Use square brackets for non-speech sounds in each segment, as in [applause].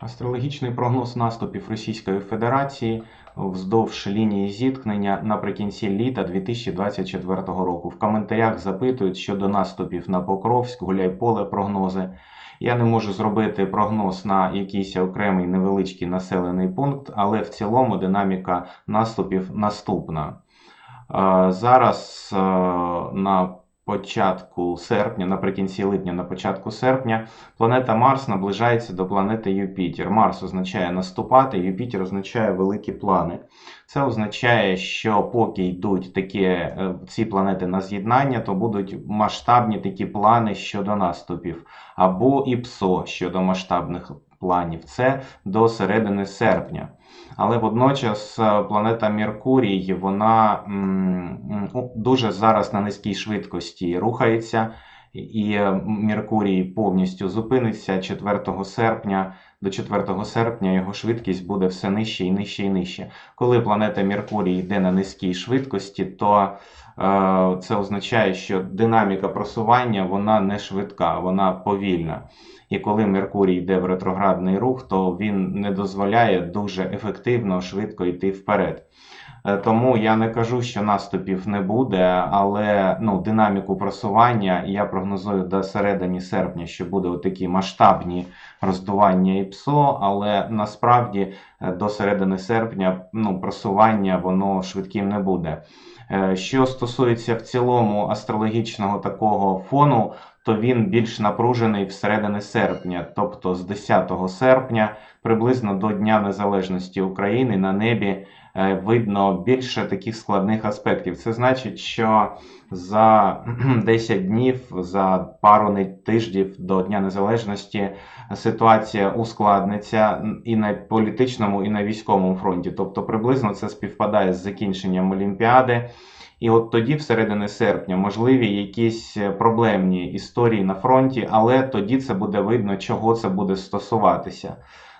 Астрологічний прогноз наступів Російської Федерації вздовж лінії зіткнення наприкінці літа 2024 року. В коментарях запитують щодо наступів на Покровськ, Гуляйполе прогнози. Я не можу зробити прогноз на якийсь окремий невеличкий населений пункт, але в цілому динаміка наступів наступна. Е, Зараз е, на початку серпня, наприкінці липня, на початку серпня, планета Марс наближається до планети Юпітер. Марс означає наступати, Юпітер означає великі плани. Це означає, що поки йдуть такі е, ці планети на з'єднання, то будуть масштабні такі плани щодо наступів, або ІПСО щодо масштабних планів. Це до середини серпня. Але водночас е, планета Меркурій, вона дуже зараз на низькій швидкості рухається, і е, Меркурій повністю зупиниться 4 серпня. До 4 серпня його швидкість буде все нижче і нижче і нижче. Коли планета Меркурій йде на низькій швидкості, то е, це означає, що динаміка просування вона не швидка, вона повільна. І коли Меркурій йде в ретроградний рух, то він не дозволяє дуже ефективно, швидко йти вперед. Е, Тому я не кажу, що наступів не буде, але ну, динаміку просування я прогнозую до середини серпня, що буде такі масштабні роздування ІПСО, але насправді е, до середини серпня ну, просування воно швидким не буде. Е, Що стосується в цілому астрологічного такого фону, то він більш напружений всередині серпня, тобто з 10 серпня, приблизно до Дня Незалежності України на небі видно більше таких складних аспектів. Це значить, що за [clears throat] 10 днів, за пару тижнів до Дня Незалежності ситуація ускладниться і на політичному, і на військовому фронті. Тобто, приблизно це співпадає з закінченням Олімпіади. І от тоді, всередині серпня, можливі якісь е, проблемні історії на фронті, але тоді це буде видно, чого це буде стосуватися.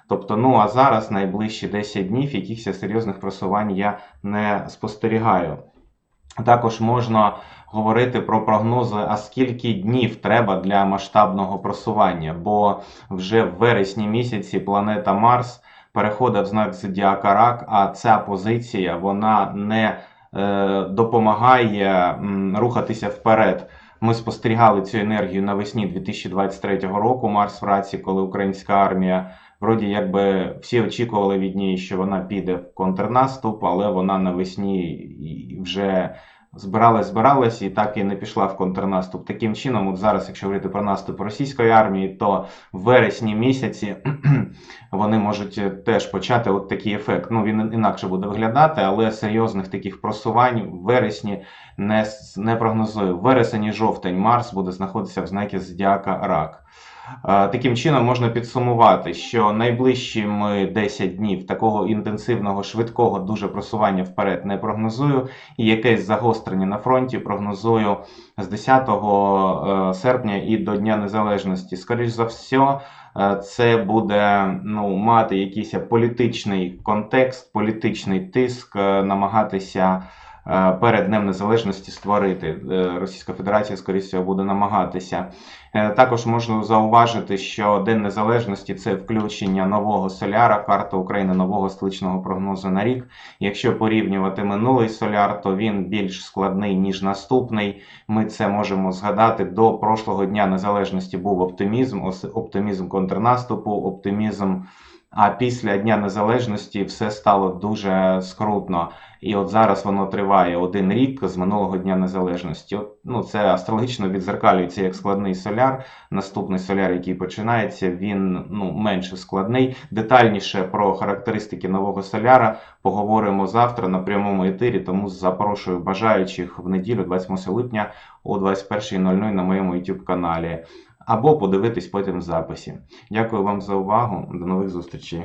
Тобто, ну а зараз найближчі 10 днів якихось серйозних просувань я не спостерігаю. Також можна говорити про прогнози, а скільки днів треба для масштабного просування, бо вже в вересні місяці планета Марс переходить в знак Зодіака Рак, а ця позиція вона не е, допомагає м, рухатися вперед. Ми спостерігали цю енергію навесні 2023 року. Марс в раці, коли українська армія вроді якби всі очікували від неї, що вона піде в контрнаступ, але вона навесні вже збиралась, збиралась і так і не пішла в контрнаступ. Таким чином, от зараз, якщо говорити про наступ російської армії, то в вересні місяці [clears throat] вони можуть е, теж почати от такий ефект. Ну він інакше буде виглядати, але серйозних таких просувань в вересні не, не прогнозую. Вересень і жовтень Марс буде знаходитися в знакі Зодіака Рак. Е, Таким чином можна підсумувати, що найближчими 10 днів такого інтенсивного, швидкого дуже просування вперед не прогнозую, і якесь загострення на фронті прогнозую з 10 е, серпня і до Дня Незалежності. Скоріш за все, це буде ну, мати якийсь політичний контекст, політичний тиск, е, намагатися перед Днем Незалежності створити. Е, Російська Федерація, скоріше всього, буде намагатися. Е, Також можна зауважити, що День Незалежності це включення нового соляра, карта України нового столичного прогнозу на рік. Якщо порівнювати минулий соляр, то він більш складний ніж наступний. Ми це можемо згадати. До прошлого дня незалежності був оптимізм, оптимізм контрнаступу, оптимізм. А після Дня Незалежності все стало дуже скрутно. І от зараз воно триває один рік з минулого Дня Незалежності. От, ну, це астрологічно відзеркалюється як складний соляр. Наступний соляр, який починається, він ну, менше складний. Детальніше про характеристики нового соляра поговоримо завтра на прямому етері. Тому запрошую бажаючих в неділю, 28 липня о 21.00 на моєму YouTube каналі. Або подивитись потім в записі. Дякую вам за увагу. До нових зустрічей.